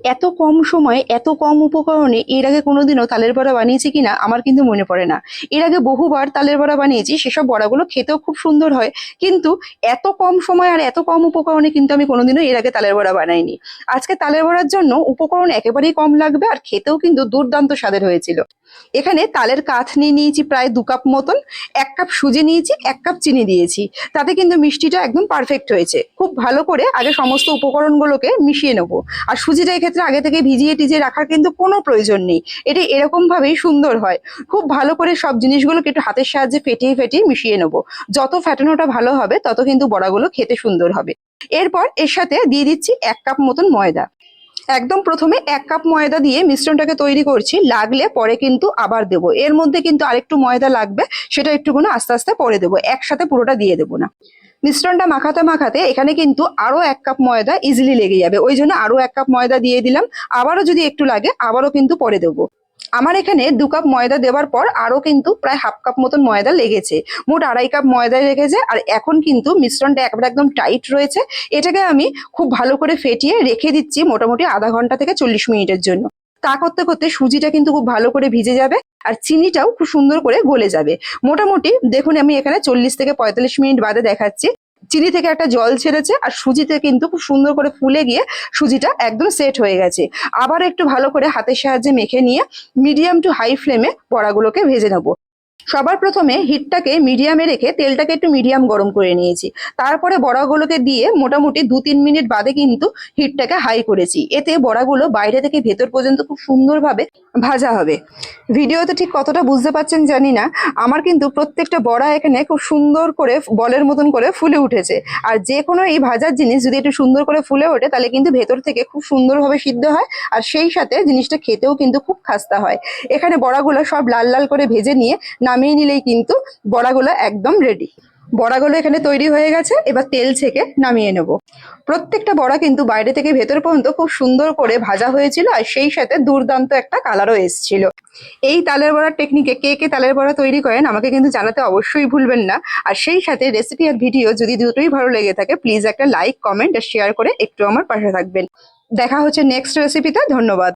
এত কম সময়ে, এত কম উপকরণে এর আগে কোনোদিনও তালের বড়া বানিয়েছি কিনা আমার কিন্তু মনে পড়ে না। এর আগে বহুবার তালের বড়া বানিয়েছি, সেসব বড়াগুলো খেতেও খুব সুন্দর হয়। কিন্তু এত কম সময় আর এত কম উপকরণে কিন্তু আমি কোনোদিনও এর আগে তালের বড়া বানাইনি। আজকে তালের বড়ার জন্য উপকরণ একেবারেই কম লাগবে আর খেতেও কিন্তু দুর্দান্ত স্বাদের হয়েছিল। এখানে তালের কাঠ নিয়ে নিয়েছি প্রায় দু কাপ মতন, এক কাপ সুজি নিয়েছি, এক কাপ চিনি দিয়েছি। তাতে কিন্তু মিষ্টিটা একদম পারফেক্ট হয়েছে। খুব ভালো করে আগে সমস্ত উপকরণগুলোকে মিশিয়ে নেব। আর সুজিটা এক্ষেত্রে আগে থেকে ভিজিয়ে টিজিয়ে রাখার কিন্তু কোনো প্রয়োজন নেই। এটি এরকম ভাবেই সুন্দর হয়। খুব ভালো করে সব জিনিসগুলোকে একটু হাতের সাহায্যে ফেটিয়ে ফেটিয়ে মিশিয়ে নেব। যত ফ্যাটানোটা ভালো হবে, তত কিন্তু বড়াগুলো খেতে সুন্দর হবে। এরপর এর সাথে দিয়ে দিচ্ছি এক কাপ মতন ময়দা। একদম প্রথমে এক কাপ ময়দা দিয়ে মিশ্রণটাকে তৈরি করছি, লাগলে পরে কিন্তু আবার দেব। এর মধ্যে কিন্তু আরেকটু ময়দা লাগবে, সেটা একটুখানি আস্তে আস্তে পরে দেবো। একসাথে পুরোটা দিয়ে দেবো না। মিশ্রণটা মাখাতে মাখাতে এখানে কিন্তু আরও এক কাপ ময়দা ইজিলি লেগে যাবে। ওই জন্য আরও এক কাপ ময়দা দিয়ে দিলাম। আবারও যদি একটু লাগে, আবারও কিন্তু পরে দেবো। আমার এখানে দু কাপ ময়দা দেওয়ার পর আরও কিন্তু প্রায় হাফ কাপ মতন ময়দা লেগেছে। মোট আড়াই কাপ ময়দা লেগেছে আর এখন কিন্তু মিশ্রণটা একেবারে একদম টাইট রয়েছে। এটাকে আমি খুব ভালো করে ফেটিয়ে রেখে দিচ্ছি মোটামুটি আধা ঘণ্টা থেকে চল্লিশ মিনিটের জন্য। তা করতে করতে সুজিটা কিন্তু খুব ভালো করে ভিজে যাবে আর চিনিটাও খুব সুন্দর করে গলে যাবে। মোটামুটি দেখুন আমি এখানে চল্লিশ থেকে পঁয়তাল্লিশ মিনিট বাদে দেখাচ্ছি। চিনি থেকে একটা জল ছেড়েছে আর সুজিতে কিন্তু খুব সুন্দর করে ফুলে গিয়ে সুজিটা একদম সেট হয়ে গেছে। আবার একটু ভালো করে হাতের সাহায্যে মেখে নিয়ে মিডিয়াম টু হাই ফ্লেমে বড়াগুলোকে ভেজে নেব। সবার প্রথমে হিটটাকে মিডিয়ামে রেখে তেলটাকে একটু মিডিয়াম গরম করে নিয়েছি। তারপরে বড়াগুলোকে দিয়ে মোটামুটি দু তিন মিনিট বাদে কিন্তু হিটটাকে হাই করেছি। এতে বড়াগুলো বাইরে থেকে ভেতর পর্যন্ত খুব সুন্দরভাবে ভাজা হবে। ভিডিওতে ঠিক কতটা বুঝতে পারছেন জানি না। আমার কিন্তু প্রত্যেকটা বড়া এখানে খুব সুন্দর করে বলের মতন করে ফুলে উঠেছে। আর যে কোনো এই ভাজার জিনিস যদি একটু সুন্দর করে ফুলে ওঠে, তাহলে কিন্তু ভেতর থেকে খুব সুন্দরভাবে সিদ্ধ হয়। আর সেই সাথে জিনিসটা খেতেও কিন্তু খুব খাস্তা হয়। এখানে বড়াগুলো সব লাল লাল করে ভেজে নিয়ে নামিয়ে নিলেই কিন্তু বড়াগুলো একদম রেডি বড়াগুলো এখানে তৈরি হয়ে গেছে, এবার তেল ছেঁকে নামিয়ে নেব। প্রত্যেকটা বড়া কিন্তু বাইরে থেকে ভেতর পর্যন্ত খুব সুন্দর করে ভাজা হয়েছিল আর সেই সাথে দুর্দান্ত একটা কালারও এসেছিল। এই তালের বড়ার টেকনিকে কে কে তালের বড়া তৈরি করেন আমাকে কিন্তু জানাতে অবশ্যই ভুলবেন না। আর সেই সাথে রেসিপি আর ভিডিও যদি দুটোই ভালো লেগে থাকে প্লিজ একটা লাইক কমেন্ট আর শেয়ার করে একটু আমার পাশে থাকবেন। দেখা হচ্ছে নেক্সট রেসিপিতে ধন্যবাদ।